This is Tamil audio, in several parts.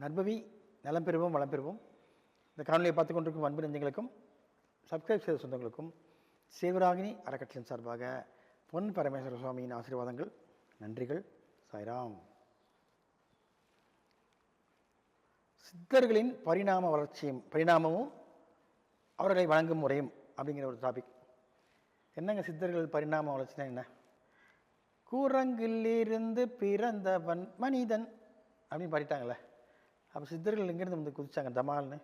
நற்பவி நலம் பெறுவோம் வளம் பெறுவோம். இந்த காணொலியை பார்த்து கொண்டிருக்கும் அன்பு நெஞ்சங்களுக்கும் சப்ஸ்கிரைப் செய்த சொந்தங்களுக்கும் சேவராகினி அறக்கட்டளின் சார்பாக பொன் பரமேஸ்வர சுவாமியின் ஆசீர்வாதங்கள் நன்றிகள் சாய்ராம். சித்தர்களின் பரிணாம வளர்ச்சியும் பரிணாமமும் அவர்களை வழங்கும் முறையும் அப்படிங்கிற ஒரு டாபிக் என்னங்க சித்தர்கள் பரிணாம வளர்ச்சினா என்ன? கூரங்கிலிருந்து பிறந்தவன் மனிதன் அப்படின்னு பாடிட்டாங்களே அப்போ சித்தர்கள் எங்கேருந்து வந்து குதிச்சாங்க? தமால்னு.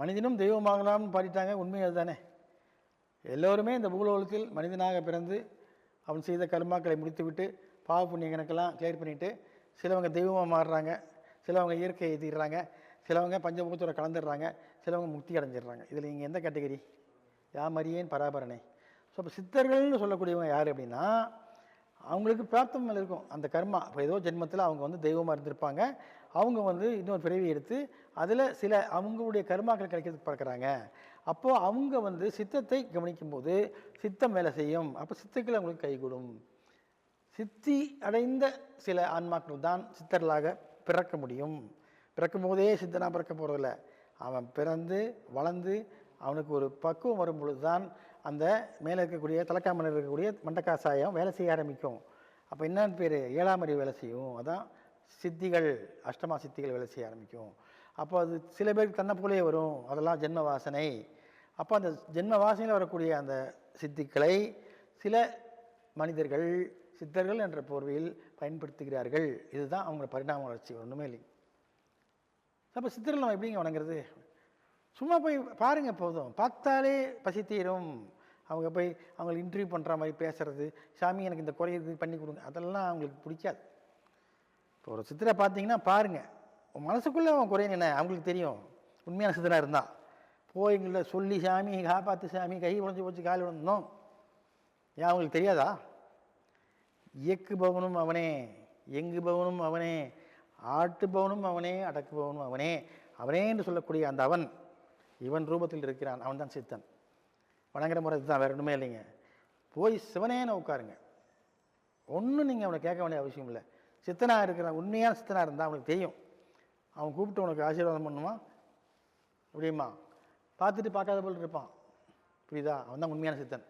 மனிதனும் தெய்வமாகலாம்னு பாடிட்டாங்க. உண்மை அதுதானே? எல்லோருமே இந்த பூலோகத்தில் மனிதனாக பிறந்து அவன் செய்த கர்மாக்களை முடித்துவிட்டு பாவ புண்ணிய கணக்கெல்லாம் கிளியர் பண்ணிவிட்டு சிலவங்க தெய்வமாக மாறுறாங்க. சிலவங்க இயற்கை எழுதிடுறாங்க சிலவங்க பஞ்சபூத்தோட கலந்துடுறாங்க. சிலவங்க முக்தி அடைஞ்சிடுறாங்க. இதில் நீங்கள் எந்த கேட்டகரி யாமரியேன் பராபரணை ஸோ இப்போ சித்தர்கள்னு சொல்லக்கூடியவங்க யார் அப்படின்னா அவங்களுக்கு பிராப்தம் மேலே இருக்கும். அந்த கர்மா இப்போ ஏதோ ஜென்மத்தில் அவங்க வந்து தெய்வமாக இருந்திருப்பாங்க. அவங்க வந்து இன்னொரு பிறவி எடுத்து அதில் சில அவங்களுடைய கர்மாக்கள் கிடைக்கிறதுக்கு பார்க்குறாங்க அப்போது அவங்க வந்து சித்தத்தை கவனிக்கும்போது சித்தம் வேலை செய்யும். அப்போ சித்துக்கள் அவங்களுக்கு கைகூடும். சித்தி அடைந்த சில ஆன்மாக்கள் தான் சித்தர்களாக பிறக்க முடியும். பிறக்கும் போதே சித்தனாக பிறக்க போகிறதில்ல அவன் பிறந்து வளர்ந்து அவனுக்கு ஒரு பக்குவம் வரும் பொழுது தான் அந்த மேலே இருக்கக்கூடிய தலைக்காமலில் இருக்கக்கூடிய மண்டக்காசாயம் வேலை செய்ய ஆரம்பிக்கும். அப்போ என்னன்னு பேர்? ஏழாம் அறிவு வேலை செய்யும். அதான் சித்திகள் அஷ்டமா சித்திகள் வேலை செய்ய ஆரம்பிக்கும். அப்போ அது சில பேருக்கு தன்னை போலே வரும். அதெல்லாம் ஜென்ம வாசனை. அப்போ அந்த ஜென்ம வாசனையில் வரக்கூடிய அந்த சித்திகளை சில மனிதர்கள் சித்தர்கள் என்ற போர்வையில் பயன்படுத்துகிறார்கள். இதுதான் அவங்களோட பரிணாம வளர்ச்சி. ஒன்றுமே இல்லை. அப்போ சித்தர்கள் நம்ம எப்படிங்க வணங்குறது? சும்மா போய் பாருங்கள் போதும். பார்த்தாலே பசி தீரும் அவங்க போய் அவங்களை இன்டர்வியூ பண்ணுற மாதிரி பேசுறது சாமி எனக்கு இந்த குறை இது பண்ணி கொடுங்க. அதெல்லாம் அவங்களுக்கு பிடிக்காது. இப்போ ஒரு சித்திரை பார்த்தீங்கன்னா பாருங்கள் உன் மனசுக்குள்ளே அவன் குறைன்னு என்ன? அவங்களுக்கு தெரியும். உண்மையான சித்திரா இருந்தால் போய் எங்களை சொல்லி சாமி காப்பாற்று சாமி. கை உடஞ்சி போச்சு கால் விழுந்தோம் ஏன் அவங்களுக்கு தெரியாதா? இயக்குபவனும் அவனே. எங்கு பவனும் அவனே. ஆட்டு பவனும் அவனே. அடக்கு பவனும் அவனே. அவனே என்று சொல்லக்கூடிய அந்த அவன் இவன் ரூபத்தில் இருக்கிறான் அவன் தான் சித்தன். வணங்குற முறை இதுதான் வேற ஒன்றுமே இல்லைங்க. போய் சிவனேன்னு உட்காருங்க. ஒன்றும் நீங்கள் அவனை கேட்க வேண்டிய அவசியம் இல்லை. சித்தனாக இருக்கிறான் உண்மையான சித்தனாக இருந்தால் அவனுக்கு தெரியும். அவன் கூப்பிட்டு உனக்கு ஆசீர்வாதம் பண்ணுவான். அப்படியுமா பார்த்துட்டு பார்க்காத போல் இருப்பான். புரியுதா? அவன் தான் உண்மையான சித்தன்.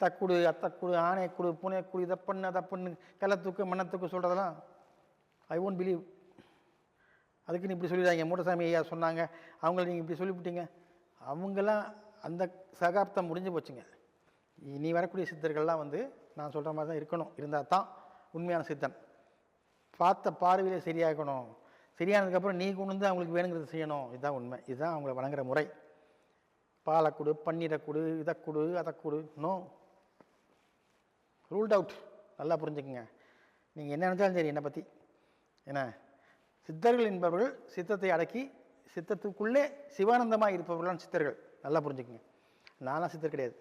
தக்குடு அத்தக்குடு ஆணைக்குடு பூனைக்குடு இதை பண்ணு அதை பண்ணு கள்ளத்தூக்கு மன்னத்துக்கு சொல்கிறதெல்லாம் ஐ ஒன்ட் பிலீவ் அதுக்கு இப்படி சொல்லிடுறாங்க. மூடசாமி ஐயா சொன்னாங்க. அவங்கள நீங்கள் இப்படி சொல்லிவிட்டீங்க. அவங்களாம் அந்த சகாப்தம் முடிஞ்சு போச்சுங்க. இனி வரக்கூடிய சித்தர்கள்லாம் வந்து நான் சொல்கிற மாதிரி தான் இருக்கணும். இருந்தால் தான் உண்மையான சித்தன். பார்த்த பார்வையிலே சரியாகணும். சரியானதுக்கப்புறம் நீ கொண்டு வந்து அவங்களுக்கு வேணுங்கிறத செய்யணும். இதுதான் உண்மை. இதுதான் அவங்கள வணங்குற முறை. பாலை கொடு பன்னீரை கொடு இதை கொடு அதை கொடு. நோ ரூல்ட் அவுட் நல்லா புரிஞ்சுக்குங்க. நீங்கள் என்ன நினச்சாலும் சரி என்னை பற்றி என்ன? சித்தர்கள் என்பவர்கள் சித்தத்தை அடக்கி சித்தத்துக்குள்ளே சிவானந்தமாக இருப்பவர்களான சித்தர்கள். நல்லா புரிஞ்சுக்குங்க. நானாக சித்தர் கிடையாது.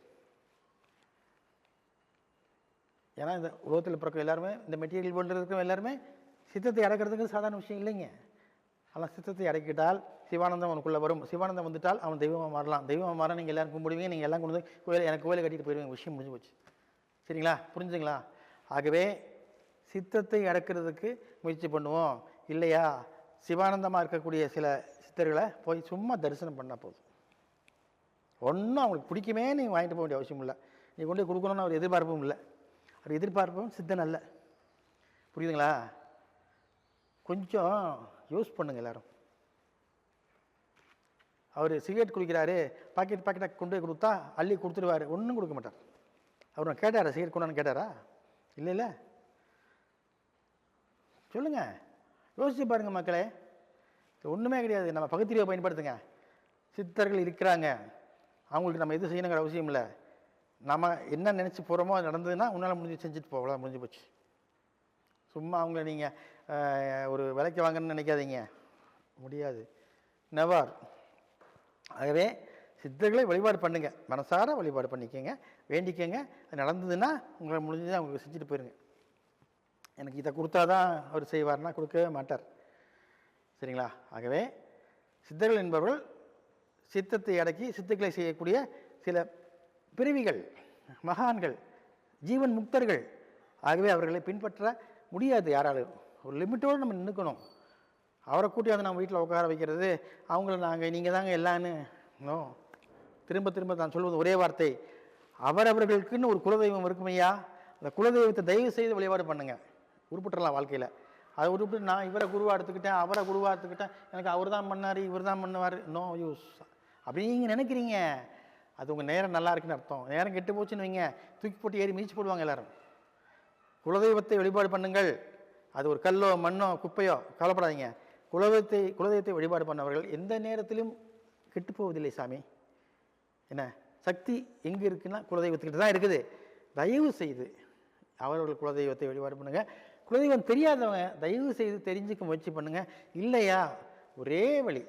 ஏன்னா இந்த உலகத்தில் பிறக்க எல்லாருமே இந்த மெட்டீரியல் வேர்ல்டில் இருக்கிற எல்லாருமே சித்தத்தை அடக்கிறதுக்கு சாதாரண விஷயம் இல்லைங்க. ஆனால் சித்தத்தை அடக்கிட்டால் சிவானந்தம் அவனுக்குள்ளே வரும். சிவானந்தம் வந்துட்டால் அவன் தெய்வமாக மாறலாம். தெய்வமாக மாற நீங்கள் எல்லாரும் கும்பிடுவீங்க. நீங்கள் எல்லாம் கொண்டு வந்து கோயில் எனக்கு கோயிலை கட்டிட்டு போயிடுவீங்க விஷயம் முடிஞ்சு போச்சு. சரிங்களா? புரிஞ்சுங்களா ஆகவே சித்தத்தை அடக்கிறதுக்கு முயற்சி பண்ணுவோம். இல்லையா? சிவானந்தமாக இருக்கக்கூடிய சில சித்தர்களை போய் சும்மா தரிசனம் பண்ணால் போதும். ஒன்றும் அவங்களுக்கு பிடிக்குமே நீங்கள் வாங்கிட்டு போக வேண்டிய அவசியம் இல்லை. நீ கொண்டு போய் கொடுக்கணும்னு அவர் எதிர்பார்ப்பும் இல்லை. அவர் எதிர்பார்ப்பும் சித்தன் அல்ல. புரியுதுங்களா? கொஞ்சம் யூஸ் பண்ணுங்க எல்லாரும். அவர் சிகரெட் குடிக்கிறாரு பாக்கெட் பாக்கெட்டாக கொண்டு போய் கொடுத்தா அள்ளி கொடுத்துருவாரு ஒன்றும் கொடுக்க மாட்டார். அவர் நான் கேட்டாரா? சிகரெட் கொண்டான்னு கேட்டாரா? இல்லை இல்லை. சொல்லுங்கள் யோசிச்சு பாருங்க மக்களே. ஒன்றுமே கிடையாது. நம்ம பகுத்தறிவை பயன்படுத்துங்க. சித்தர்கள் இருக்கிறாங்க. அவங்களுக்கு நம்ம எது செய்யணுங்கிற அவசியம் இல்லை. நம்ம என்ன நினச்சி போகிறோமோ அது நடந்ததுன்னா உன்னால் முடிஞ்சு செஞ்சுட்டு போகலாம் முடிஞ்சு போச்சு. சும்மா அவங்கள நீங்கள் ஒரு விலைக்கு வாங்கணும்னு நினைக்காதீங்க. முடியாது. நெவார் ஆகவே சித்தர்களை வழிபாடு பண்ணுங்கள் மனசார வழிபாடு பண்ணிக்கோங்க. வேண்டிக்கோங்க. அது நடந்ததுன்னா உங்களை முடிஞ்சதை அவங்களுக்கு செஞ்சுட்டு போயிருங்க. எனக்கு இதை கொடுத்தா தான் அவர் செய்வார்னா கொடுக்கவே மாட்டார். சரிங்களா? ஆகவே சித்தர்கள் என்பவர்கள் சித்தத்தை அடக்கி சித்துக்களை செய்யக்கூடிய சில பிரிவிகள் மகான்கள் ஜீவன் முக்தர்கள் ஆகவே அவர்களை பின்பற்ற முடியாது யாராலும். ஒரு லிமிட்டோடு நம்ம நின்றுக்கணும் அவரை கூட்டி வந்து நம்ம வீட்டில் உட்கார வைக்கிறது அவங்கள நாங்கள் நீங்கள் தாங்க எல்லான்னு நோ. திரும்ப திரும்ப நான் சொல்வது ஒரே வார்த்தை. அவரவர்களுக்குன்னு ஒரு குலதெய்வம் இருக்குமையா? அந்த குலதெய்வத்தை தயவு செய்து வழிபாடு பண்ணுங்கள் உருப்பிட்டுறலாம் வாழ்க்கையில். அதை உருப்பிட்டு நான் இவரை குருவாக எடுத்துக்கிட்டேன் அவரை குருவாக எடுத்துக்கிட்டேன் எனக்கு அவர் தான் பண்ணார் இவர் தான் பண்ணுவார். நோ யூஸ் அப்படி நீங்கள் நினைக்கிறீங்க. அது உங்கள் நேரம் நல்லா இருக்குன்னு அர்த்தம். நேரம் கெட்டு போச்சுன்னு வைங்க. தூக்கி போட்டு ஏறி மீச்சு போடுவாங்க எல்லாரும். குலதெய்வத்தை வழிபாடு பண்ணுங்கள். அது ஒரு கல்லோ மண்ணோ குப்பையோ கவலைப்படாதீங்க. குலதெய்வத்தை குலதெய்வத்தை வழிபாடு பண்ணவர்கள் எந்த நேரத்திலும் கெட்டு போவதில்லை சாமி. என்ன? சக்தி எங்கே இருக்குன்னா குலதெய்வத்துக்கிட்ட தான் இருக்குது. தயவு செய்து அவர்கள் குலதெய்வத்தை வழிபாடு பண்ணுங்கள் குலதெய்வம் தெரியாதவங்க தயவு செய்து தெரிஞ்சுக்க முயற்சி பண்ணுங்கள் இல்லையா? ஒரே வழி.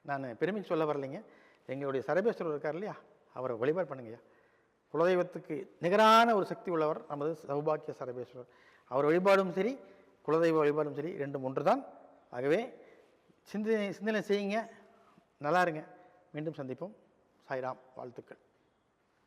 நான் பெருமைக்கு சொல்ல வரலைங்க. எங்களுடைய சரபேஸ்வரர் இருக்கார் இல்லையா? அவரை வழிபாடு பண்ணுங்கய்யா. குலதெய்வத்துக்கு நிகரான ஒரு சக்தி உள்ளவர் நமது சௌபாக்கிய சரபேஸ்வரர். அவர் வழிபாடும் சரி குலதெய்வ வழிபாடும் சரி ரெண்டும் ஒன்று தான் ஆகவே சிந்தனை சிந்தனை செய்யுங்க. நல்லா இருங்க. மீண்டும் சந்திப்போம். சாய்ராம். வாழ்த்துக்கள்.